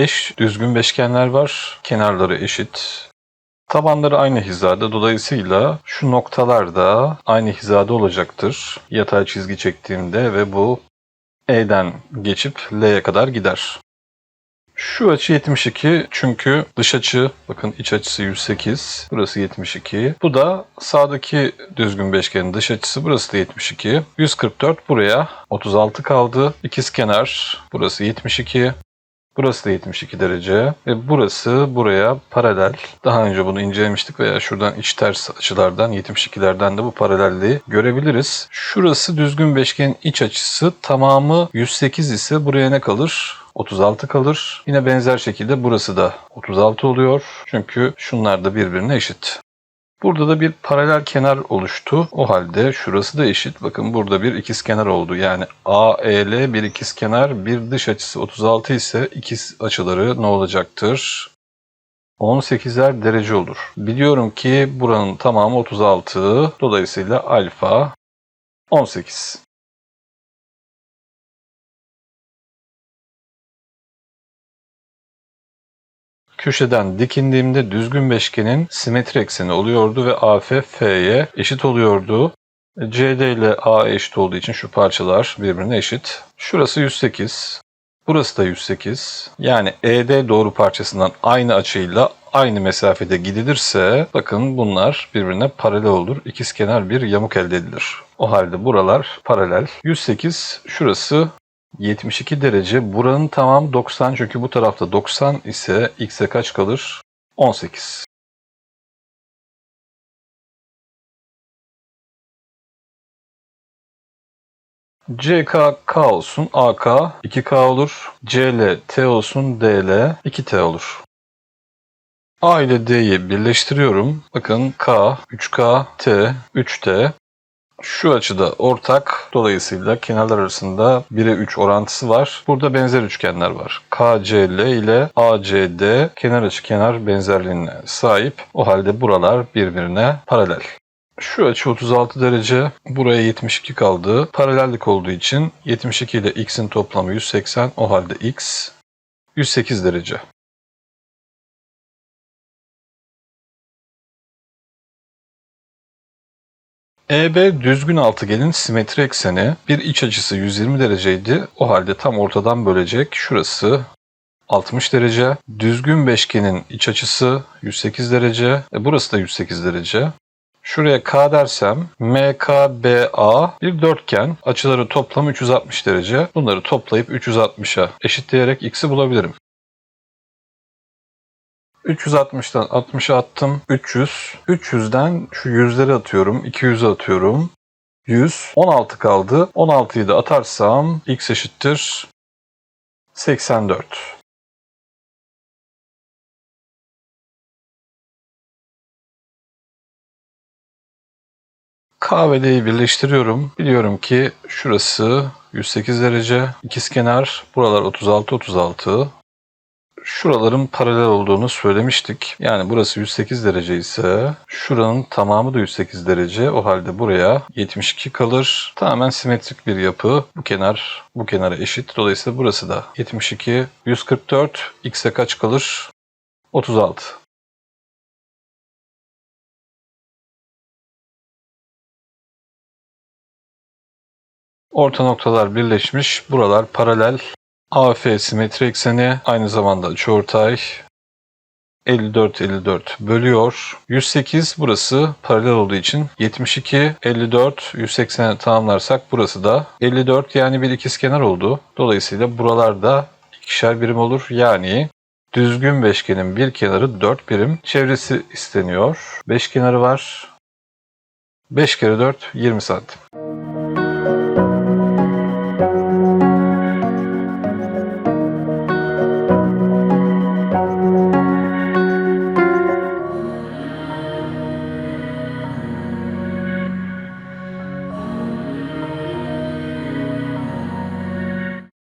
Eş düzgün beşgenler var. Kenarları eşit. Tabanları aynı hizada. Dolayısıyla şu noktalar da aynı hizada olacaktır. Yatay çizgi çektiğimde ve bu E'den geçip L'ye kadar gider. Şu açı 72 çünkü dış açı bakın iç açısı 108 burası 72. Bu da sağdaki düzgün beşgenin dış açısı burası da 72. 144 buraya 36 kaldı. İkiz kenar burası 72. Burası da 72 derece ve burası buraya paralel. Daha önce bunu incelemiştik veya şuradan iç ters açılardan 72'lerden de bu paralelliği görebiliriz. Şurası düzgün beşgenin iç açısı tamamı 108 ise buraya ne kalır? 36 kalır. Yine benzer şekilde burası da 36 oluyor. Çünkü şunlar da birbirine eşit. Burada da bir paralel kenar oluştu. O halde şurası da eşit. Bakın burada bir ikizkenar oldu. Yani AEL bir ikizkenar, bir dış açısı 36 ise ikiz açıları ne olacaktır? 18'er derece olur. Biliyorum ki buranın tamamı 36. Dolayısıyla alfa 18. Köşeden dikindiğimde düzgün beşgenin simetri ekseni oluyordu ve AF F'ye eşit oluyordu. CD ile A eşit olduğu için şu parçalar birbirine eşit. Şurası 108. Burası da 108. Yani ED doğru parçasından aynı açıyla aynı mesafede gidilirse bakın bunlar birbirine paralel olur. İkizkenar bir yamuk elde edilir. O halde buralar paralel. 108 şurası 72 derece. Buranın tamamı 90 çünkü bu tarafta 90 ise x'e kaç kalır? 18. CK K olsun, AK 2K olur. CL T olsun, DL 2T olur. A ile D'yi birleştiriyorum. Bakın K, 3K, T, 3T. Şu açıda ortak. Dolayısıyla kenarlar arasında 1'e 3 orantısı var. Burada benzer üçgenler var. KCL ile ACD kenar açı kenar benzerliğine sahip. O halde buralar birbirine paralel. Şu açı 36 derece. Buraya 72 kaldı. Paralellik olduğu için 72 ile x'in toplamı 180. O halde x 108 derece. EB düzgün altıgenin simetri ekseni bir iç açısı 120 dereceydi. O halde tam ortadan bölecek. Şurası 60 derece. Düzgün beşgenin iç açısı 108 derece. E burası da 108 derece. Şuraya K dersem MKBA bir dörtgen. Açıları toplamı 360 derece. Bunları toplayıp 360'a eşitleyerek x'i bulabilirim. 360'tan 60'a attım. 300. 300'den şu yüzleri atıyorum. 200'e atıyorum. 100. 16 kaldı. 16'yı da atarsam x eşittir 84. K ve D'yi birleştiriyorum. Biliyorum ki şurası 108 derece. İkizkenar. Buralar 36 36 şuraların paralel olduğunu söylemiştik. Yani burası 108 derece ise şuranın tamamı da 108 derece. O halde buraya 72 kalır. Tamamen simetrik bir yapı. Bu kenar bu kenara eşit. Dolayısıyla burası da 72, 144. X'e kaç kalır? 36. Orta noktalar birleşmiş. Buralar paralel. AF simetri ekseni aynı zamanda açıortay 54 54 bölüyor. 108 burası paralel olduğu için 72 54 180'e tamamlarsak burası da 54 yani bir ikizkenar oldu. Dolayısıyla buralarda ikişer birim olur. Yani düzgün beşgenin bir kenarı 4 birim. Çevresi isteniyor. 5 kenarı var. 5 kere 4 20 santim.